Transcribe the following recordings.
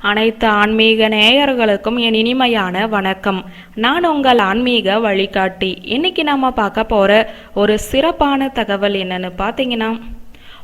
அனைத்து ஆன்மீக நேயர்களுக்கும் என் இனிமையான வணக்கம். நான் உங்கள் ஆன்மீக வழிகாட்டி. இன்னைக்கு நாம பார்க்க போற ஒரு சிறப்பான தகவல் என்னன்னு பார்த்தீங்கன்னா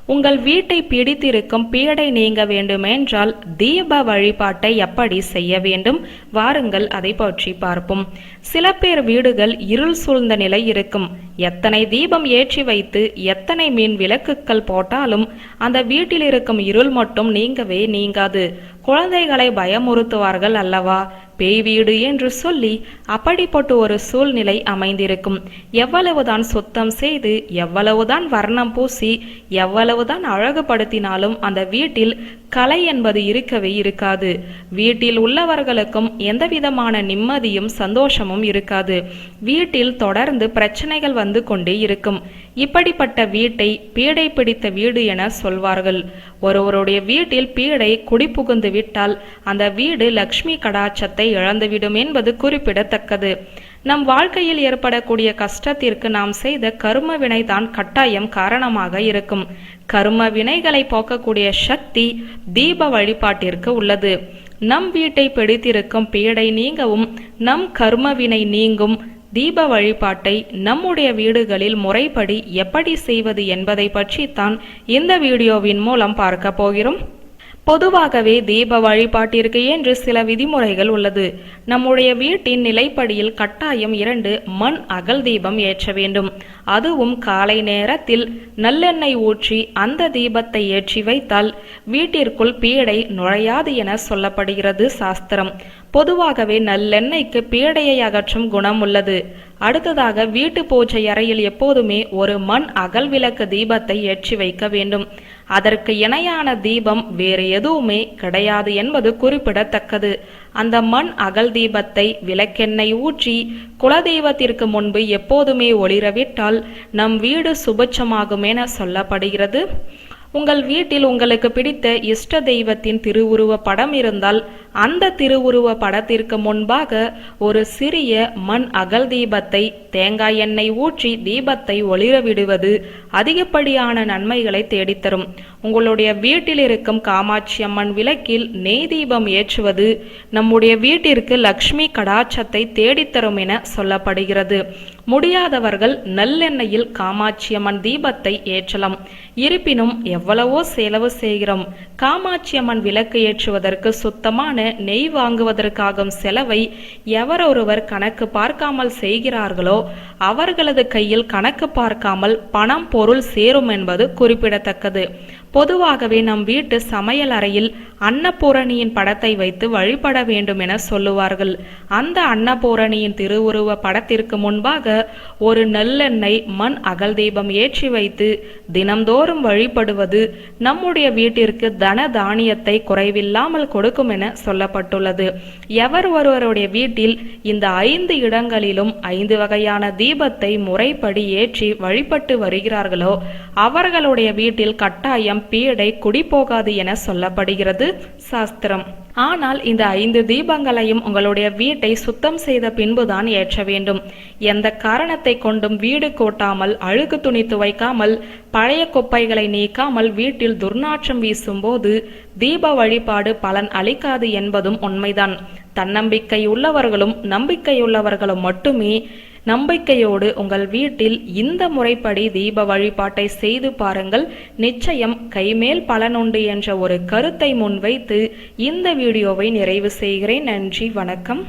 உங்கள் வீட்டை பிடித்திருக்கும் பீடை நீங்க வேண்டுமென்றால் தீப வழிபாட்டை எப்படி செய்ய வேண்டும்? வாருங்கள் அதை பற்றி பார்ப்போம். சில பேர் வீடுகள் இருள் சூழ்ந்த நிலை இருக்கும். எத்தனை தீபம் ஏற்றி வைத்து எத்தனை மீன் விளக்குகள் போட்டாலும் அந்த வீட்டில் இருக்கும் இருள் மட்டும் நீங்கவே நீங்காது. குழந்தைகளை பயமுறுத்துவார்கள் அல்லவா? பேய் வீடு என்று சொல்லி அப்படிப்பட்ட ஒரு சூழ்நிலை அமைந்திருக்கும். எவ்வளவுதான் சுத்தம் செய்து எவ்வளவுதான் வர்ணம் பூசி எவ்வளவுதான் அழகுபடுத்தினாலும் அந்த வீட்டில் கலை என்பது இருக்கவே இருக்காது. வீட்டில் உள்ளவர்களுக்கும் எந்தவிதமான நிம்மதியும் சந்தோஷமும் இருக்காது. வீட்டில் தொடர்ந்து பிரச்சனைகள் வந்து கொண்டே இருக்கும். இப்படிப்பட்ட வீட்டை பீடை பிடித்த வீடு என சொல்வார்கள். ஒருவருடைய வீட்டில் பீடை குடிபுகுந்து விட்டால் அந்த வீடு லக்ஷ்மி கடாச்சத்தை இழந்துவிடும் என்பது குறிப்பிடத்தக்கது. நம் வாழ்க்கையில் ஏற்படக்கூடிய கஷ்டத்திற்கு நாம் செய்த கரும வினைதான் கட்டாயம் காரணமாக இருக்கும். கரும வினைகளை போக்கக்கூடிய சக்தி தீப வழிபாட்டிற்கு உள்ளது. நம் வீட்டை பிடித்திருக்கும் பீடை நீங்கவும் நம் கர்ம வினை நீங்கும் தீப வழிபாட்டை நம்முடைய வீடுகளில் முறைப்படி எப்படி செய்வது என்பதை பற்றித்தான் இந்த வீடியோவின் மூலம் பார்க்க போகிறோம். பொதுவாகவே தீப வழிபாட்டிற்கு என்று சில விதிமுறைகள் உள்ளது. நம்முடைய வீட்டின் நிலைப்படியில் கட்டாயம் இரண்டு மண் அகல் தீபம் ஏற்ற வேண்டும். அதுவும் காலை நேரத்தில் நல்லெண்ணெய் ஊற்றி அந்த தீபத்தை ஏற்றி வைத்தால் வீட்டிற்குள் பீடை நுழையாது என சொல்லப்படுகிறது சாஸ்திரம். பொதுவாகவே நல்லெண்ணெய்க்கு பீடையை அகற்றும் குணம் உள்ளது அடுத்ததாக வீட்டு பூஜை அறையில் எப்போதுமே ஒரு மண் அகல் விளக்கு தீபத்தை ஏற்றி வைக்க வேண்டும். அதற்கு இணையான தீபம் வேறு எதுவுமே கிடையாது என்பது குறிப்பிடத்தக்கது. அந்த மண் அகல் தீபத்தை விளக்கெண்ணெய் ஊற்றி குலதெய்வத்திற்கு முன்பு எப்போதுமே ஒளிரவிட்டால் நம் வீடு சுபட்சமாகும் என சொல்லப்படுகிறது. உங்கள் வீட்டில் உங்களுக்கு பிடித்த இஷ்ட தெய்வத்தின் திருவுருவ படம் இருந்தால் அந்த திருவுருவ படத்திற்கு முன்பாக ஒரு சிறிய மண் அகல் தீபத்தை தேங்காய் எண்ணெய் ஊற்றி தீபத்தை ஒளிர விடுவது அதிகப்படியான நன்மைகளை தேடித்தரும். உங்களுடைய வீட்டில் இருக்கும் காமாட்சி அம்மன் விளக்கில் நெய் தீபம் ஏற்றுவது நம்முடைய வீட்டிற்கு லக்ஷ்மி கடாச்சத்தை தேடித்தரும் என சொல்லப்படுகிறது. முடியாதவர்கள் நல்லெண்ணெயில் காமாட்சியம்மன் தீபத்தை ஏற்றலாம். இருப்பினும் எவ்வளவோ செலவு செய்கிறோம். காமாட்சியம்மன் விளக்கு ஏற்றுவதற்கு சுத்தமான நெய் வாங்குவதற்காகும் செலவை எவரொருவர் கணக்கு பார்க்காமல் செய்கிறார்களோ அவர்களது கையில் கணக்கு பார்க்காமல் பணம் பொருள் சேரும் என்பது குறிப்பிடத்தக்கது. பொதுவாகவே நம் வீட்டு சமையல் அறையில் அன்னபூரணியின் படத்தை வைத்து வழிபட வேண்டும் என சொல்லுவார்கள். அந்த அன்னபூரணியின் திருவுருவ படத்திற்கு முன்பாக ஒரு நல்லெண்ணெய் மண் அகல் தீபம் ஏற்றி வைத்து தினம்தோறும் வழிபடுவது நம்முடைய வீட்டிற்கு தன தானியத்தை குறைவில்லாமல் கொடுக்கும் என சொல்லப்பட்டுள்ளது. எவர் ஒருவருடைய வீட்டில் இந்த ஐந்து இடங்களிலும் ஐந்து வகையான தீபத்தை முறைப்படி ஏற்றி வழிபட்டு வருகிறார்களோ அவர்களுடைய வீட்டில் கட்டாயம் பீடை குடி போகாது என சொல்லப்படுகிறது சாஸ்திரம். ஆனால் இந்த ஐந்து தீபங்களையும் உங்களுடைய வீட்டை சுத்தம் செய்த பின்புதான் ஏற்ற வேண்டும். எந்த காரணத்தை கொண்டும் வீடு கூட்டாமல் அழுக்கு துணி துவைக்காமல் பழைய குப்பைகளை நீக்காமல் வீட்டில் துர்நாற்றம் வீசும்போது தீப வழிபாடு பலன் அளிக்காது என்பதும் உண்மைதான். தன்னம்பிக்கை உள்ளவர்களும் நம்பிக்கையுள்ளவர்களும் மட்டுமே நம்பிக்கையோடு உங்கள் வீட்டில் இந்த முறைப்படி தீப வழிபாட்டை செய்து பாருங்கள். நிச்சயம் கைமேல் பலனுண்டு என்ற ஒரு கருத்தை முன்வைத்து இந்த வீடியோவை நிறைவு செய்கிறேன். நன்றி வணக்கம்.